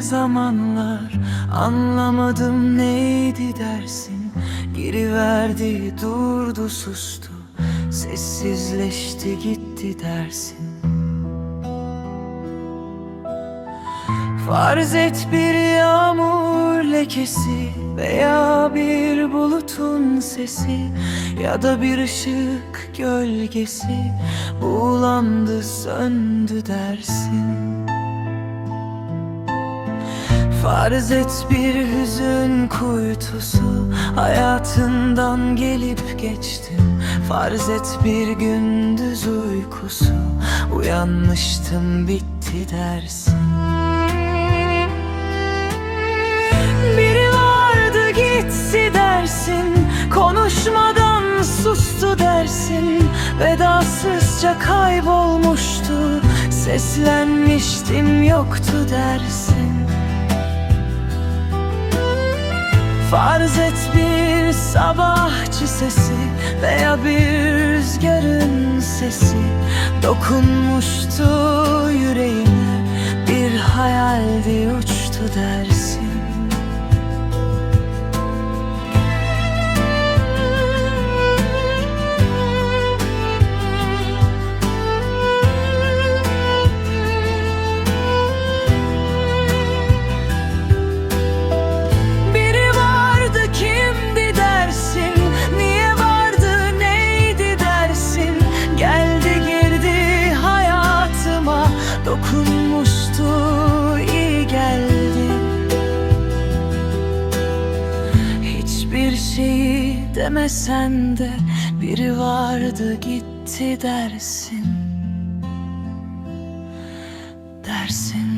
zamanlar Anlamadım neydi dersin? Giriverdi durdu sustu Sessizleşti gitti dersin. Farz et bir yağmur lekesi Veya bir bulutun sesi Ya da bir ışık gölgesi Buğulandı söndü dersin Farz et bir hüzün kuytusu. Hayatından gelip geçtim Farz et bir gündüz uykusu. Uyanmıştım bitti dersin. Biri vardı gitti dersin. Konuşmadan sustu dersin. Vedasızca kaybolmuştu. Seslenmiştim yoktu dersin Farz et bir sabahçı sesi Veya bir rüzgarın sesi. Dokunmuştu yüreğime Bir hayaldi uçtu dersin Dokunmuştu iyi geldi. Hiçbir şeyi demesen de Biri vardı gitti dersin. Dersin